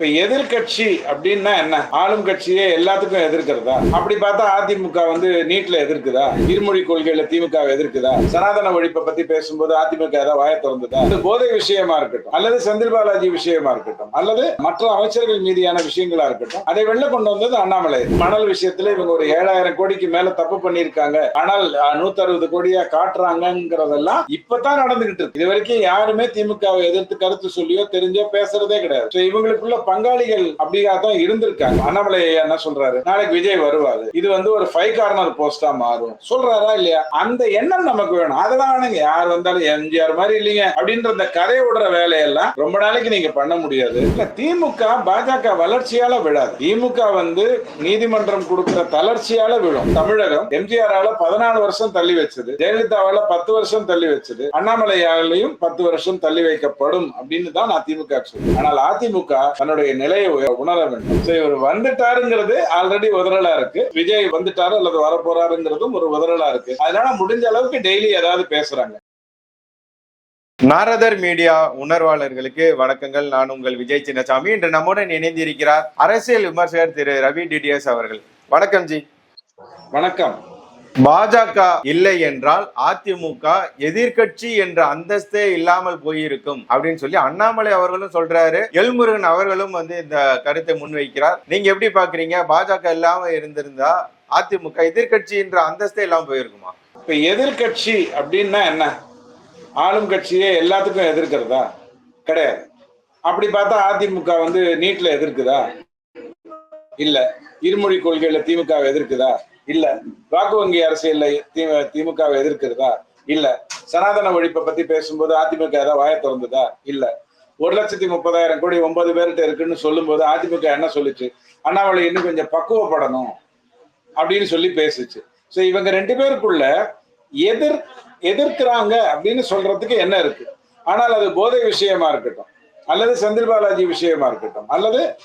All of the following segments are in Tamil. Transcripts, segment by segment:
இப்ப எதிர்கட்சி அப்படின்னா என்ன? ஆளும் கட்சியே எல்லாத்துக்கும் எதிர்க்கிறதா? அப்படி பார்த்தா அதிமுக வந்து நீட்ல எதிர்க்குதா? இருமொழி கொள்கையில திமுக எதிர்க்குதா? சனாதன ஒழிப்பை பத்தி பேசும்போது அதிமுக ஏதாவது வாய திறந்துதா? இந்த போதை விஷயமா இருக்கட்டும். அல்லது செந்தில் பாலாஜி விஷயமா இருக்கட்டும். அல்லது மற்ற அமைச்சர்கள் மீதியான விஷயங்களா இருக்கட்டும். அதை வெளில கொண்டு வந்தது அண்ணாமலை. மணல் விஷயத்துல இவங்க ஒரு ஏழாயிரம் கோடிக்கு மேல தப்பு பண்ணிருக்காங்க ஆனால் நூத்தி அறுபது கோடியா காட்டுறாங்கிறதெல்லாம் இப்பதான் நடந்துகிட்டு இருக்கு. இது வரைக்கும் யாருமே திமுகவை எதிர்த்து கருத்து சொல்லியோ தெரிஞ்சோ பேசுறதே கிடையாது. இவங்களுக்குள்ள பங்காளிகள் அப்படியா தான் இருந்திருக்காங்க. அண்ணாமலை என்ன சொல்றாரு? நாளைக்கு விஜய் வருவாரு. இது வந்து ஒரு ஃபைவ் கார்னர் போஸ்டா மாறும். சொல்றாரா இல்லையா? அந்த எண்ணம் நமக்கு வேணும். அதெல்லாம் யார் வந்தாலும் எம்ஜிஆர் மாதிரி இல்லைங்க. அப்படின்ற அந்த கதையை விடுற வேலையெல்லாம் ரொம்ப நாளைக்கு நீங்க பண்ண முடியாது. இல்ல திமுக பாஜக வளர்ச்சியால விழாது. திமுக வந்து நீதிமன்றம் கொடுக்கிற தளர்ச்சியால விழும். தமிழகம் எம்ஜிஆரால பதினாலு வருஷம் தள்ளி வச்சது. ஜெயலலிதாவால பத்து வருஷம் தள்ளி வச்சது. அண்ணாமலையாலையும் பத்து வருஷம் தள்ளி வைக்கப்படும் அப்படின்னு தான் நான் திமுக சொல்றேன். ஆனால் அதிமுக தன்னோட தன்னுடைய நிலையை உணர வேண்டும். So, இவர் வந்துட்டாருங்கிறது ஆல்ரெடி உதறலா இருக்கு. விஜய் வந்துட்டாரு அல்லது வரப்போறாருங்கிறதும் ஒரு உதறலா இருக்கு. அதனால முடிஞ்ச அளவுக்கு டெய்லி ஏதாவது பேசுறாங்க. நாரதர் மீடியா உணர்வாளர்களுக்கு வணக்கங்கள். நான் உங்கள் விஜய் சின்னசாமி. இன்று நம்முடன் இணைந்திருக்கிறார் அரசியல் விமர்சகர் திரு ரவி டிடிஎஸ் அவர்கள். வணக்கம் ஜி. வணக்கம். பாஜக இல்லை என்றால் அதிமுக எதிர்க்கட்சி என்ற அந்தஸ்தே இல்லாமல் போயிருக்கும் அப்படின்னு சொல்லி அண்ணாமலை அவர்களும் சொல்றாரு. எல்முருகன் அவர்களும் வந்து இந்த கருத்தை முன்வைக்கிறார். நீங்க எப்படி பாக்குறீங்க? பாஜக இல்லாம இருந்திருந்தா அதிமுக எதிர்க்கட்சி என்ற அந்தஸ்தே இல்லாம போயிருக்குமா? இப்ப எதிர்கட்சி அப்படின்னா என்ன? ஆளும் கட்சியே எல்லாத்துக்கும் எதிர்க்கிறதா? கிடையாது. அப்படி பார்த்தா அதிமுக வந்து நீட்ல எதிர்க்குதா? இல்ல. இருமொழி கொள்கையில திமுக எதிர்க்குதா? இல்ல வாக்கு வங்கி அரசியல்ல தி- திமுக எதிர்க்கிறதா? இல்ல. சனாதன ஒழிப்பை பத்தி பேசும்போது அதிமுக ஏதாவது வாய திறந்ததா? இல்ல. ஒரு லட்சத்தி முப்பதாயிரம் கோடி ஒன்பது பேர்கிட்ட இருக்குன்னு சொல்லும்போது அதிமுக என்ன சொல்லிச்சு? அண்ணாமலை இன்னும் கொஞ்சம் பக்குவப்படணும் அப்படின்னு சொல்லி பேசுச்சு. ஸோ இவங்க ரெண்டு பேருக்குள்ள எதிர் எதிர்க்கிறாங்க அப்படின்னு சொல்றதுக்கு என்ன இருக்கு? ஆனால் அது போதை விஷயமா இருக்கட்டும். அல்லது செந்தில் பாலாஜி விஷயமா இருக்கட்டும். அல்லது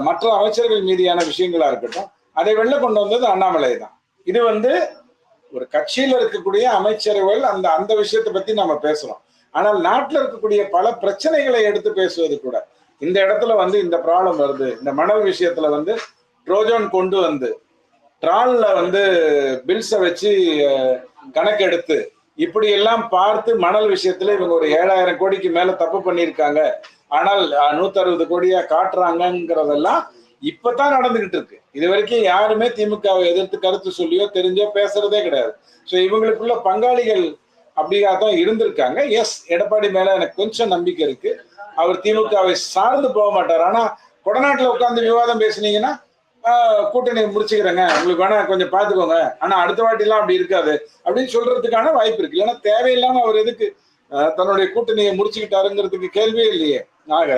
மற்ற அமைச்சர்கள் மீதியான விஷயங்களா இருக்கட்டும். அதை வெளில கொண்டு வந்தது அண்ணாமலை தான். இது வந்து ஒரு கட்சியில இருக்கக்கூடிய அமைச்சர்கள் அந்த அந்த விஷயத்தை பத்தி நம்ம பேசுறோம். ஆனால் நாட்டில் இருக்கக்கூடிய பல பிரச்சனைகளை எடுத்து பேசுவது கூட. இந்த இடத்துல வந்து இந்த ப்ராப்ளம் வருது. இந்த மணல் விஷயத்துல வந்து ட்ரோஜன் கொண்டு வந்து ட்ரால்ல வந்து பில்ஸை வச்சு கணக்கெடுத்து இப்படி எல்லாம் பார்த்து மணல் விஷயத்துல இவங்க ஒரு ஏழாயிரம் கோடிக்கு மேல தப்பு பண்ணியிருக்காங்க. ஆனால் நூத்தி அறுபது கோடியா காட்டுறாங்கங்கிறதெல்லாம் இப்பதான் நடந்துகிட்டு இருக்கு. இது வரைக்கும் யாருமே திமுகவை எதிர்த்து கருத்து சொல்லியோ தெரிஞ்சோ பேசுறதே கிடையாது. ஸோ இவங்களுக்குள்ள பங்காளிகள் அப்படியா தான் இருந்திருக்காங்க. எஸ் எடப்பாடி மேல எனக்கு கொஞ்சம் நம்பிக்கை இருக்கு. அவர் திமுகவை சார்ந்து போக மாட்டார். ஆனா கொடநாட்டுல உட்காந்து விவாதம் பேசுனீங்கன்னா கூட்டணி முடிச்சுக்கிறேங்க. உங்களுக்கு வேணா கொஞ்சம் பாத்துக்கோங்க ஆனா அடுத்த வாட்டிலாம் அப்படி இருக்காது. அப்படின்னு சொல்றதுக்கான வாய்ப்பு இருக்கு. ஏன்னா தேவையில்லாம அவர் எதுக்கு தன்னுடைய கூட்டணியை முடிச்சுக்கிட்டாருங்கிறதுக்கு கேள்வியே இல்லையே. ஆக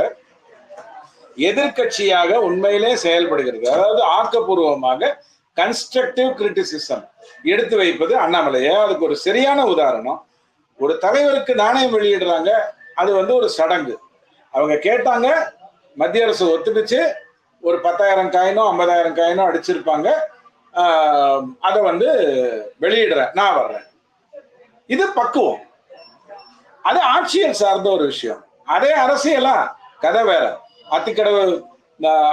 எதிர்க்கட்சியாக உண்மையிலே செயல்படுகிறது. அதாவது ஆக்கப்பூர்வமாக கன்ஸ்ட்ரக்டிவ் கிரிட்டிசிசம் எடுத்து வைப்பது அண்ணாமலையா அதுக்கு ஒரு சரியான உதாரணம். ஒரு தலைவருக்கு நாணயம் வெளியிடுறாங்க அது வந்து ஒரு சடங்கு. அவங்க கேட்டாங்க மத்திய அரசு ஒத்துக்குச்சு ஒரு பத்தாயிரம் காயினோ ஐம்பதாயிரம் காயினோ அடிச்சிருப்பாங்க. அதை வந்து வெளியிடுறேன் நான் வர்றேன். இது பக்குவம். அது ஆட்சியர் சார்ந்த ஒரு விஷயம். அதே அரசியலா கதை வேற. அத்திக்கடவு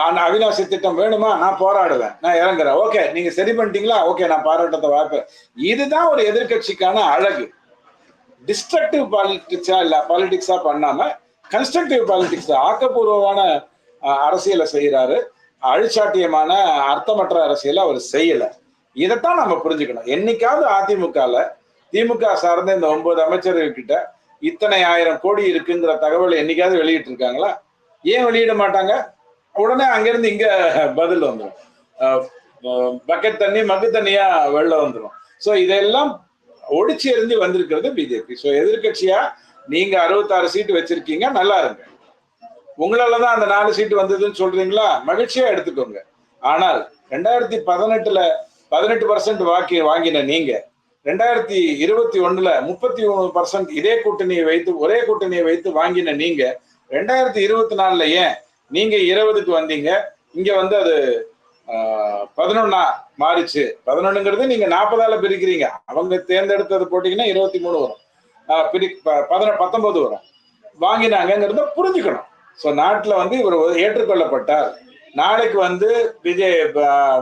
அந்த அவிநாசி திட்டம் வேணுமா? நான் போராடுவேன். நான் இறங்குறேன். ஓகே நீங்க சரி பண்ணிட்டீங்களா? ஓகே நான் பாராட்டத்தை வாக்குறேன் இதுதான் ஒரு எதிர்க்கட்சிக்கான அழகு. டிஸ்ட்ரக்டிவ் பாலிடிக்ஸா இல்ல பாலிடிக்ஸா பண்ணாம கன்ஸ்ட்ரக்டிவ் பாலிடிக்ஸ் ஆக்கப்பூர்வமான அரசியலை செய்யறாரு அழிச்சாட்டியமான அர்த்தமற்ற அரசியலை அவர் செய்யல. இதைத்தான் நம்ம புரிஞ்சுக்கணும். என்னைக்காவது அதிமுகல திமுக சார்ந்த இந்த ஒன்பது அமைச்சர்கள் கிட்ட இத்தனை ஆயிரம் கோடி இருக்குங்கிற தகவலை என்னைக்காவது வெளியிட்டு இருக்காங்களா ஏன் வெளியிட மாட்டாங்க? உடனே அங்கிருந்து இங்க பதில் வந்துடும் பக்கெட் தண்ணி மக்கு தண்ணியா வெளில வந்துடும் ஸோ இதெல்லாம் ஒடிச்சு எறிஞ்சு வந்திருக்கிறது பிஜேபி ஸோ எதிர்க்கட்சியா நீங்க அறுபத்தாறு சீட்டு வச்சிருக்கீங்க நல்லா இருங்க. உங்களால தான் அந்த நாலு சீட்டு வந்ததுன்னு சொல்றீங்களா? மகிழ்ச்சியா எடுத்துக்கோங்க. ஆனால் ரெண்டாயிரத்தி பதினெட்டுல பதினெட்டு பர்சன்ட் வாக்கி வாங்கின நீங்க ரெண்டாயிரத்தி இருபத்தி ஒண்ணுல முப்பத்தி மூணு பர்சன்ட் இதே கூட்டணியை வைத்து ஒரே கூட்டணியை வைத்து வாங்கின நீங்க ரெண்டாயிரத்தி இருபத்தி நாலுல ஏன் நீங்க இருபதுக்கு வந்தீங்க? இங்க வந்து அது பதினொன்னா மாறிச்சு. பதினொன்னுங்கிறது நீங்க நாற்பதால பிரிக்கிறீங்க. அவங்க தேர்ந்தெடுத்தது போட்டீங்கன்னா இருபத்தி மூணு வரும். பிரி ப- பதின பத்தொன்பது வரும். வாங்கினாங்கிறத புரிஞ்சுக்கணும். ஸோ நாட்டில் வந்து இவர் ஏற்றுக்கொள்ளப்பட்டார். நாளைக்கு வந்து விஜய்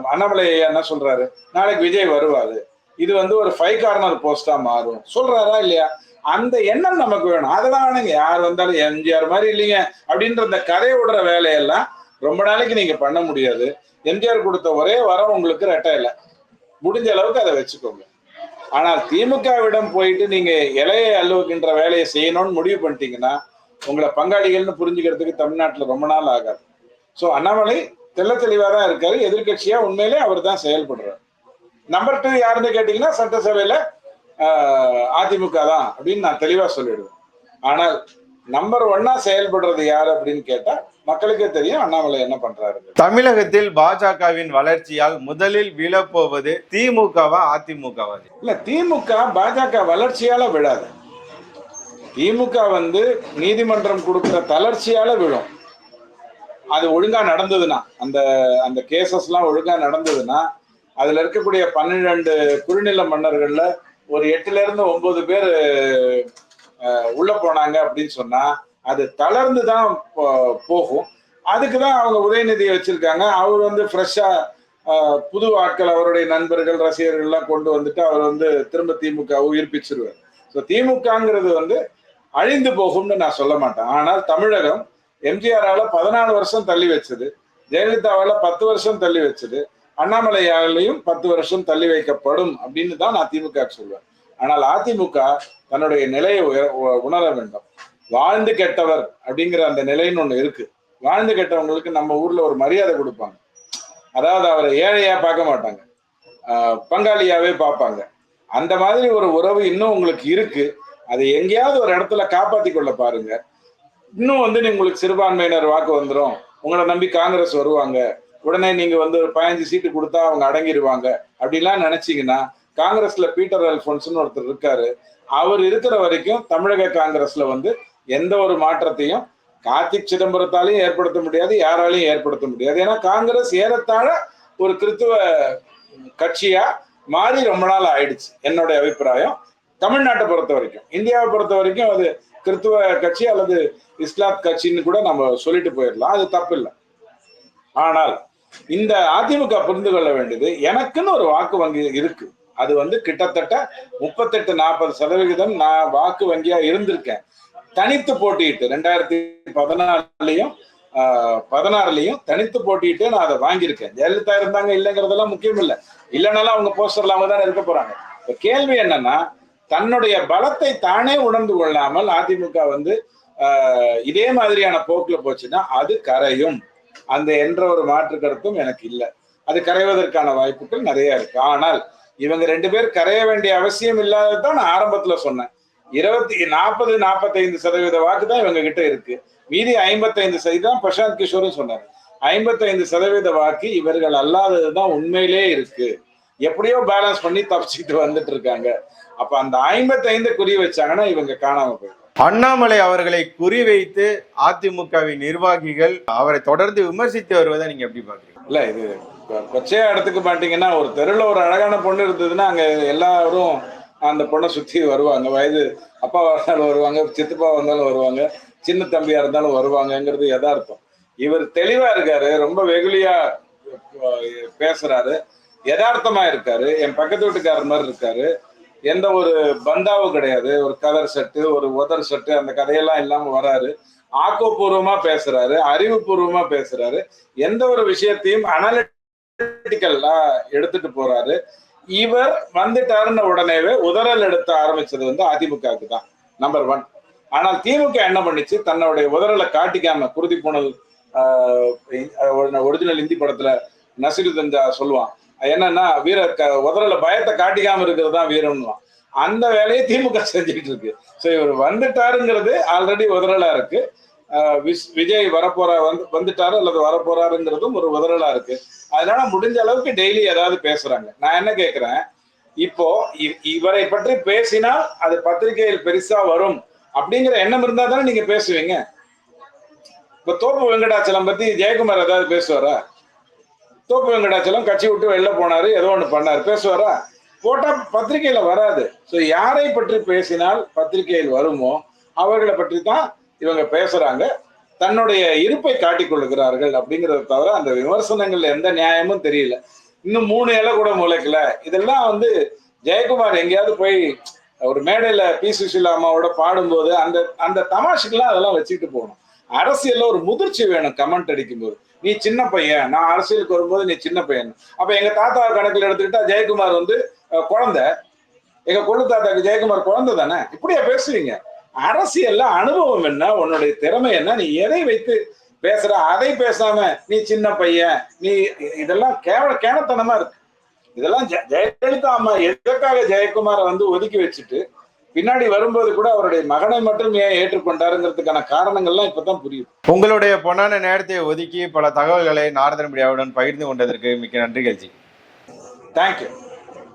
அண்ணாமலை என்ன சொல்றாரு? நாளைக்கு விஜய் வருவாரு. இது வந்து ஒரு ஃபைவ் கார்னர் போஸ்டா மாறும். சொல்றாரா இல்லையா? அந்த எண்ணம் நமக்கு வேணும். அதெல்லாம் வேணுங்க. யார் வந்தாலும் எம்ஜிஆர் மாதிரி இல்லைங்க. அப்படின்ற அந்த கதையை விடுற வேலையெல்லாம் ரொம்ப நாளைக்கு நீங்க பண்ண முடியாது. எம்ஜிஆர் கொடுத்த ஒரே வரம் உங்களுக்கு ரெட்டை இல்லை முடிஞ்ச அளவுக்கு அதை வச்சுக்கோங்க. ஆனால் திமுகவிடம் போயிட்டு நீங்க இலையை அள்ளுவக்கின்ற வேலையை செய்யணும்னு முடிவு பண்ணிட்டீங்கன்னா உங்களை பங்காளிகள்னு புரிஞ்சுக்கிறதுக்கு தமிழ்நாட்டுல ரொம்ப நாள் ஆகாது. ஸோ அண்ணாமலை தெள்ள தெளிவா தான் இருக்காரு. எதிர்க்கட்சியா உண்மையிலே அவர் தான் செயல்படுறார். நம்பர் டூ யாருன்னு கேட்டீங்கன்னா சட்டசபையில அதிமுக தான் அப்படின்னு நான் தெளிவா சொல்லிடுவேன். ஆனால் நம்பர் ஒன்னா செயல்படுறது யாரு அப்படின்னு கேட்டா மக்களுக்கே தெரியும் அண்ணாமலை என்ன பண்றாரு. தமிழகத்தில் பாஜகவின் வளர்ச்சியால் முதலில் விழப்போவது திமுகவா அதிமுகவா? இல்ல திமுக பாஜக வளர்ச்சியால விழாது. திமுக வந்து நீதிமன்றம் கொடுக்கிற தளர்ச்சியால விழும். அது ஒழுங்கா நடந்ததுன்னா அந்த அந்த கேசஸ் எல்லாம் ஒழுங்கா நடந்ததுன்னா அதுல இருக்கக்கூடிய பன்னிரண்டு குறுநில மன்னர்கள்ல ஒரு எட்டுல இருந்து ஒன்பது பேர் உள்ள போனாங்க அப்படின்னு சொன்னா அது தளர்ந்து தான் போ- போகும். அதுக்கு தான் அவங்க உதயநிதியை வச்சிருக்காங்க. அவர் வந்து ஃப்ரெஷ்ஷா புது ஆட்கள் அவருடைய நண்பர்கள் ரசிகர்கள் எல்லாம் கொண்டு வந்துட்டு அவர் வந்து திரும்ப திமுக உயிர்ப்பிச்சிருவார். ஸோ திமுகங்கிறது வந்து அழிந்து போகும்னு நான் சொல்ல மாட்டேன். ஆனால் தமிழகம் எம்ஜிஆரால பதினாலு வருஷம் தள்ளி வச்சது. ஜெயலலிதாவால பத்து வருஷம் தள்ளி வச்சது. அண்ணாமலையாலையும் பத்து வருஷம் தள்ளி வைக்கப்படும் அப்படின்னு தான் நான் திமுக சொல்லுவேன் ஆனால் அதிமுக தன்னுடைய நிலையை உ- உணர வேண்டும். வாழ்ந்து கெட்டவர் அப்படிங்கிற அந்த நிலைன்னு ஒண்ணு இருக்கு. வாழ்ந்து கெட்டவங்களுக்கு நம்ம ஊர்ல ஒரு மரியாதை கொடுப்பாங்க. அதாவது அவரை ஏழையா பார்க்க மாட்டாங்க. பங்காளியாவே பார்ப்பாங்க. அந்த மாதிரி ஒரு உறவு இன்னும் உங்களுக்கு இருக்கு. அதை எங்கேயாவது ஒரு இடத்துல காப்பாத்தி கொள்ள பாருங்க. இன்னும் வந்து உங்களுக்கு சிறுபான்மையினர் வாக்கு வந்துடும் உங்களை நம்பி காங்கிரஸ் வருவாங்க. உடனே நீங்க வந்து ஒரு பதினஞ்சு சீட்டு கொடுத்தா அவங்க அடங்கிடுவாங்க அப்படிலாம் நினைச்சீங்கன்னா காங்கிரஸ்ல பீட்டர் அல்போன்ஸ்னு ஒருத்தர் இருக்காரு. அவர் இருக்கிற வரைக்கும் தமிழக காங்கிரஸ்ல வந்து எந்த ஒரு மாற்றத்தையும் கார்த்திக் சிதம்பரத்தாலையும் ஏற்படுத்த முடியாது யாராலையும் ஏற்படுத்த முடியாது. ஏன்னா காங்கிரஸ் ஏறத்தாழ ஒரு கிறித்துவ கட்சியா மாறி ரொம்ப நாள் ஆயிடுச்சு. என்னுடைய அபிப்பிராயம். தமிழ்நாட்டை பொறுத்த வரைக்கும். இந்தியாவை பொறுத்த வரைக்கும் அது கிறித்துவ கட்சி அல்லது இஸ்லாத் கட்சின்னு கூட நம்ம சொல்லிட்டு போயிடலாம். அது தப்பு இல்லை ஆனால் இந்த அதிமுக புரிந்து கொள்ள வேண்டியது எனக்குன்னு ஒரு வாக்கு வங்கி இருக்கு. அது வந்து கிட்டத்தட்ட முப்பத்தெட்டு நாற்பது சதவிகிதம் நான் வாக்கு வங்கியா இருந்திருக்கேன். தனித்து போட்டியிட்டு ரெண்டாயிரத்தி பதினாலுலயும் பதினாறுலயும் தனித்து போட்டிட்டு நான் அதை வாங்கியிருக்கேன். ஜெயலலிதா இருந்தாங்க இல்லைங்கிறதெல்லாம் முக்கியம் இல்லை இல்லைனாலும் அவங்க போஸ்டர்ல அவங்க தானே இருக்க போறாங்க. இப்ப கேள்வி என்னன்னா தன்னுடைய பலத்தை தானே உணர்ந்து கொள்ளாமல் அதிமுக வந்து ஆஹ், இதே மாதிரியான போக்குல போச்சுன்னா அது கரையும். அந்த என்ற ஒரு மாற்று கருத்தும் எனக்கு இல்லை. அது கரைவதற்கான வாய்ப்புகள் நிறைய இருக்கு. ஆனால் இவங்க ரெண்டு பேர் கரைய வேண்டிய அவசியம் இல்லாததான் நான் ஆரம்பத்துல சொன்னேன். இருபத்தி நாற்பது நாற்பத்தைந்து சதவீத வாக்கு தான் இவங்க கிட்ட இருக்கு. மீதி ஐம்பத்தைந்து சதவீதம் பிரசாந்த் கிஷோரும் சொன்னார். ஐம்பத்தைந்து சதவீத வாக்கு இவர்கள் அல்லாததுதான் உண்மையிலே இருக்கு. எப்படியோ பேலன்ஸ் பண்ணி தப்பிச்சுட்டு வந்துட்டு இருக்காங்க. அப்ப அந்த ஐம்பத்தைந்து குறி வச்சாங்கன்னா இவங்க காணாம போயிடும். அண்ணாமலை அவர்களை குறிவைத்து அதிமுகவின் நிர்வாகிகள் அவரை தொடர்ந்து விமர்சித்து வருவதை நீங்க எப்படி பாக்குறீங்க இல்ல இது கொச்சையா எடுத்துக்க மாட்டீங்கன்னா ஒரு தெருவில் ஒரு அழகான பொண்ணு இருந்ததுன்னா அங்க எல்லாரும் அந்த பொண்ணை சுத்தி வருவாங்க. வயது அப்பா வந்தாலும் வருவாங்க சித்தப்பா வந்தாலும் வருவாங்க சின்ன தம்பியா இருந்தாலும் வருவாங்கங்கிறது யதார்த்தம். இவர் தெளிவா இருக்காரு ரொம்ப வெகுளியா பேசுறாரு. யதார்த்தமா இருக்காரு. என் பக்கத்து வீட்டுக்காரர் மாதிரி இருக்காரு. எந்த ஒரு பந்தாவும் கிடையாது. ஒரு கதர் செட்டு ஒரு உதர் செட்டு அந்த கதையெல்லாம் இல்லாம வராரு. ஆக்கப்பூர்வமா பேசுறாரு. அறிவுபூர்வமா பேசுறாரு. எந்த ஒரு விஷயத்தையும் அனலிட்டிக்கல்லா எடுத்துட்டு போறாரு. இவர் வந்துட்டாருன்னு உடனேவே உதறல் எடுத்த ஆரம்பிச்சது வந்து அதிமுகவுக்கு தான் நம்பர் ஒன் ஆனால் திமுக என்ன பண்ணிச்சு? தன்னுடைய உதறலை காட்டிக்காம குருதி புனல் ஒரிஜினல் இந்தி படத்துல நசிருதஞ்சா சொல்லுவான் என்னன்னா வீரர் க- உதறல பயத்தை காட்டிக்காம இருக்கிறது தான் வீரம்லாம் அந்த வேலையை திமுக செஞ்சுக்கிட்டு இருக்கு ஸோ இவர் வந்துட்டாருங்கிறது ஆல்ரெடி உதறலா இருக்கு. விஸ்- விஜய் வரப்போற வந்து வந்துட்டாரு அல்லது வரப்போறாருங்கிறதும் ஒரு உதறலா இருக்கு. அதனால முடிஞ்ச அளவுக்கு டெய்லி ஏதாவது பேசுறாங்க. நான் என்ன கேக்குறேன்? இப்போ இவரை பற்றி பேசினால் அது பத்திரிகையில் பெருசா வரும் அப்படிங்கிற எண்ணம் இருந்தா தானே நீங்க பேசுவீங்க? இப்ப தோப்பு வெங்கடாச்சலம் பத்தி ஜெயக்குமார் ஏதாவது பேசுவாரா? தோப்பு வெங்கடாச்சலம் கட்சி விட்டு வெளில போனார் ஏதோ ஒன்று பண்ணார். பேசுவாரா? போட்டால் பத்திரிகையில் வராது. ஸோ யாரை பற்றி பேசினால் பத்திரிகையில் வருமோ அவர்களை பற்றி தான் இவங்க பேசுகிறாங்க தன்னுடைய இருப்பை காட்டிக் அப்படிங்கிறத அப்படிங்கறத தவிர அந்த விமர்சனங்கள் எந்த நியாயமும் தெரியல. இன்னும் மூணு இலை கூட முளைக்கல. இதெல்லாம் வந்து ஜெயக்குமார் எங்கேயாவது போய் ஒரு மேடையில் பி. சுஷிலா அம்மாவோட பாடும்போது அந்த அந்த தமாஷுக்கெல்லாம் அதெல்லாம் வச்சுக்கிட்டு போகணும். அரசியல்ல ஒரு முதிர்ச்சி வேணும் கமெண்ட் அடிக்கும்போது. நீ சின்ன பையன் நான் அரசியலுக்கு வரும்போது நீ சின்ன பையன். அப்ப எங்க தாத்தா கணக்குல எடுத்துக்கிட்டா ஜெயக்குமார் வந்து குழந்தை. எங்க கொள்ளு தாத்தாக்கு ஜெயக்குமார் குழந்தை தானே? இப்படியா பேசுவீங்க? அரசியல்ல அனுபவம் என்ன? உன்னுடைய திறமை என்ன? நீ எதை வைத்து பேசுற? அதை பேசாம நீ சின்ன பையன் நீ இதெல்லாம் கேவல கேனத்தனமா இருக்கு. இதெல்லாம் ஜெயலலிதா அம்மா எதற்காக ஜெயக்குமாரை வந்து ஒதுக்கி வச்சுட்டு பின்னாடி வரும்போது கூட அவருடைய மகனை மட்டும் ஏன் ஏற்றுக்கொண்டாருங்கிறதுக்கான காரணங்கள்லாம் இப்பதான் புரியுது. உங்களுடைய பொன்னான நேரத்தை ஒதுக்கி பல தகவல்களை நாரதன் மீடியாவுடன் பகிர்ந்து கொண்டதற்கு மிக்க நன்றி கட்சி தேங்க்யூ